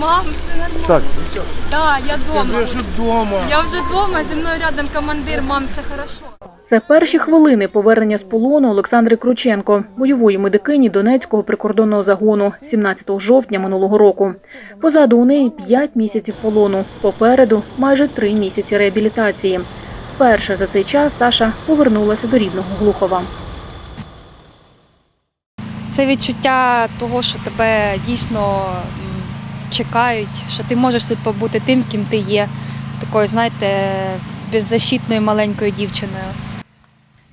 Мам, все нормально. Так, Да, я дома. я ж вдома. Я вже вдома, зі мною рядом командир, мам, все хорошо. Це перші хвилини повернення з полону Олександри Крученко, бойової медикині Донецького прикордонного загону 17 жовтня минулого року. Позаду у неї 5 місяців полону, попереду майже 3 місяці реабілітації. Вперше за цей час Саша повернулася до рідного Глухова. Це відчуття того, що тебе дійсно чекають, що ти можеш тут побути тим, ким ти є, такою, знаєте, беззащитною маленькою дівчиною.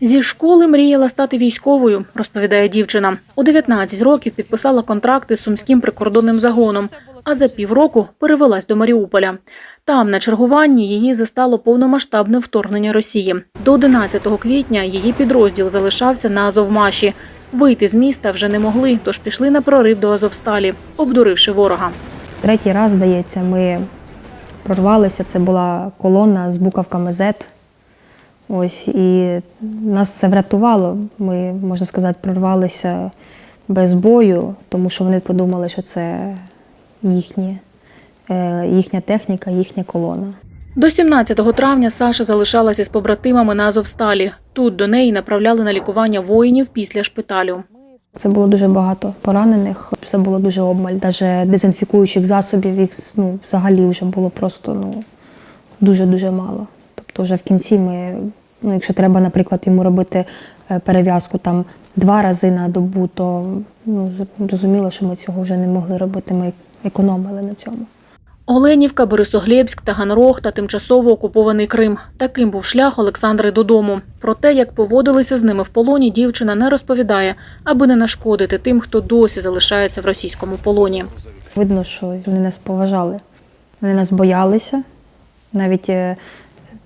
Зі школи мріяла стати військовою, розповідає дівчина. У 19 років підписала контракти з сумським прикордонним загоном, а за півроку перевелась до Маріуполя. Там на чергуванні її застало повномасштабне вторгнення Росії. До 11 квітня її підрозділ залишався на Азовмаші. Вийти з міста вже не могли, тож пішли на прорив до Азовсталі, обдуривши ворога. Третій раз, здається, ми прорвалися. Це була колона з буковками Z. Ось, і нас це врятувало. Ми, можна сказати, прорвалися без бою, тому що вони подумали, що це їхні, е, їхня техніка, їхня колона. До 17 травня Саша залишалася з побратимами на Азовсталі. Тут до неї направляли на лікування воїнів після шпиталю. Це було дуже багато поранених, все було дуже обмаль. Навіть дезінфікуючих засобів їх ну, взагалі вже було просто ну, дуже-дуже мало. Тобто вже в кінці ми, ну, якщо треба, наприклад, йому робити е, перев'язку там два рази на добу, то ну, зрозуміло, що ми цього вже не могли робити. Ми економили на цьому. Оленівка, Борисоглєбськ, Таганрог та тимчасово окупований Крим. Таким був шлях Олександри додому. Про те, як поводилися з ними в полоні, дівчина не розповідає, аби не нашкодити тим, хто досі залишається в російському полоні. Видно, що вони нас поважали. Вони нас боялися. Навіть е,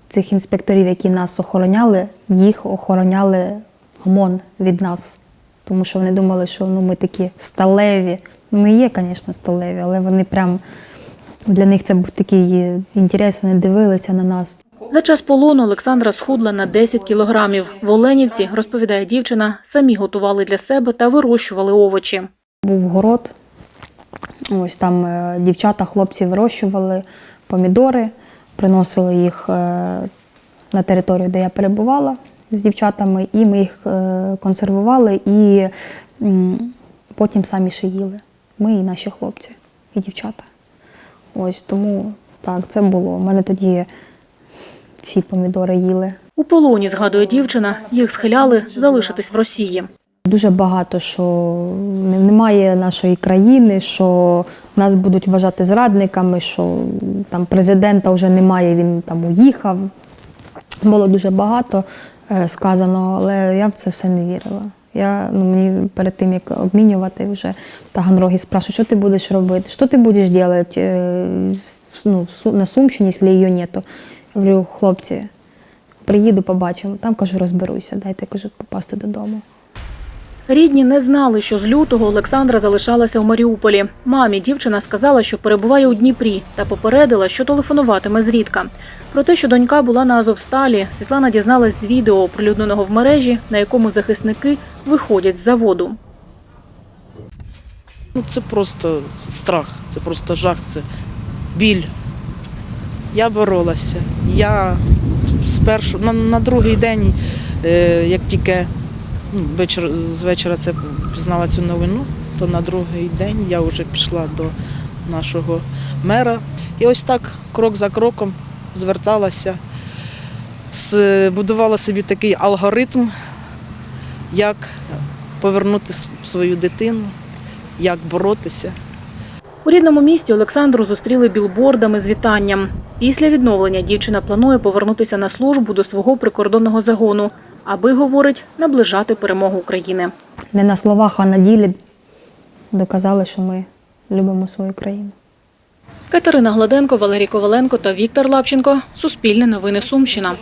цих інспекторів, які нас охороняли, їх охороняли ОМОН від нас. Тому що вони думали, що ну, ми такі сталеві. Ну, Ми є, звісно, сталеві, але вони прям для них це був такий інтерес, вони дивилися на нас. За час полону Олександра схудла на 10 кілограмів. В Оленівці, розповідає дівчина, самі готували для себе та вирощували овочі. Був город. Ось там е, дівчата, хлопці вирощували помідори, приносили їх е, на територію, де я перебувала з дівчатами, і ми їх е, консервували і потім самі ще їли. Ми і наші хлопці, і дівчата. Ось тому так, це було. У мене тоді всі помідори їли. У полоні, згадує дівчина, їх схиляли залишитись в Росії. Дуже багато, що немає нашої країни, що нас будуть вважати зрадниками, що там президента вже немає, він там уїхав. Було дуже багато е, сказано, але я в це все не вірила. Я, ну, мені перед тим, як обмінювати вже Таганроги, спрашиваю, що ти будеш робити, що ти будеш робити е, ну, на Сумщині, якщо її нету. Я говорю, хлопці, приїду, побачимо. Там кажу, розберуся, дайте кажу, попасти додому. Рідні не знали, що з лютого Олександра залишалася у Маріуполі. Мамі дівчина сказала, що перебуває у Дніпрі, та попередила, що телефонуватиме зрідка. Про те, що донька була на Азовсталі, Світлана дізналась з відео, оприлюдненого в мережі, на якому захисники виходять з заводу. Ну, це просто страх, це просто жах, це біль. Я боролася. Я спершу на, на другий день, е, як тільки вечір, з вечора це пізнала цю новину, то на другий день я вже пішла до нашого мера. І ось так, крок за кроком, зверталася, будувала собі такий алгоритм, як повернути свою дитину, як боротися. У рідному місті Олександру зустріли білбордами з вітанням. Після відновлення дівчина планує повернутися на службу до свого прикордонного загону, аби, говорить, наближати перемогу України. Не на словах, а на ділі доказали, що ми любимо свою країну. Катерина Гладенко, Валерій Коваленко та Віктор Лапченко. Суспільне новини Сумщина.